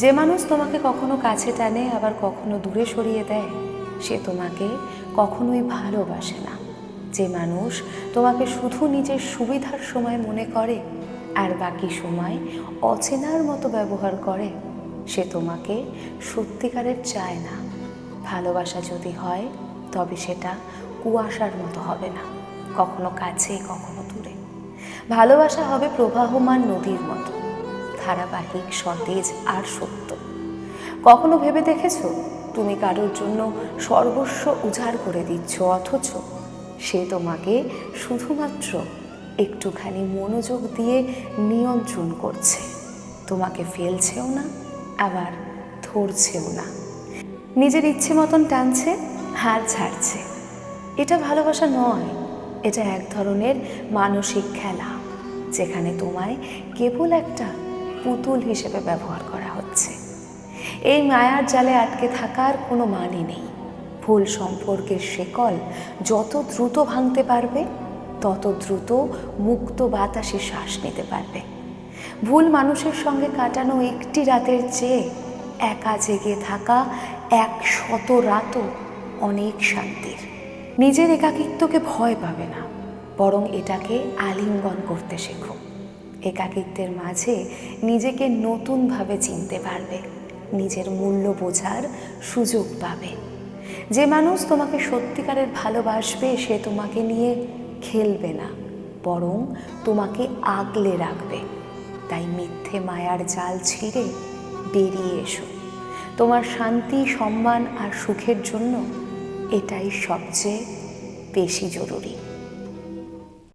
যে মানুষ তোমাকে কখনো কাছে টানে, আবার কখনো দূরে সরিয়ে দেয়, সে তোমাকে কখনোই ভালোবাসে না। যে মানুষ তোমাকে শুধু নিজের সুবিধার সময় মনে করে, আর বাকি সময় অচেনার মতো ব্যবহার করে, সে তোমাকে সত্যিকারের চায় না। ভালোবাসা যদি হয়, তবে সেটা কুয়াশার মতো হবে না, কখনো কাছে, কখনো দূরে। ভালোবাসা হবে প্রবাহমান নদীর মতো। ধারাবাহিক সতেজ আর সত্য। কখনো ভেবে দেখেছ? তুমি কারোর জন্য সর্বস্ব উজাড় করে দিচ্ছ অথচ সে তোমাকে শুধুমাত্র একটুখানি মনোযোগ দিয়ে নিয়ন্ত্রণ করছে। তোমাকে ফেলছেও না, আবার ধরছেও না। নিজের ইচ্ছে মতন টানছে, হার ছাড়ছে। এটা ভালোবাসা নয়, এটা এক ধরনের মানসিক খেলা, যেখানে তোমায় কেবল একটা পুতুল হিসেবে ব্যবহার করা হচ্ছে। এই মায়ার জালে আটকে থাকার কোনো মানে নেই। ভুল সম্পর্কের শেকল যত দ্রুত ভাঙতে পারবে, তত দ্রুত মুক্ত বাতাসে শ্বাস নিতে পারবে। ভুল মানুষের সঙ্গে কাটানো একটি রাতের চেয়ে একা জেগে থাকা এক শত রাতও অনেক শান্তির। নিজের একাকিত্বকে ভয় পাবে না, বরং এটাকে আলিঙ্গন করতে শেখো। একাকিত্বের মাঝে নিজেকে নতুনভাবে চিনতে পারবে। নিজের মূল্য বোঝার সুযোগ পাবে। যে মানুষ তোমাকে সত্যিকারের ভালোবাসবে, সে তোমাকে নিয়ে খেলবে না। বরং তোমাকে আগলে রাখবে। তাই মিথ্যে মায়ার জাল ছিঁড়ে বেরিয়ে এসো। তোমার শান্তি, সম্মান আর সুখের জন্য এটাই সবচেয়ে বেশি জরুরি।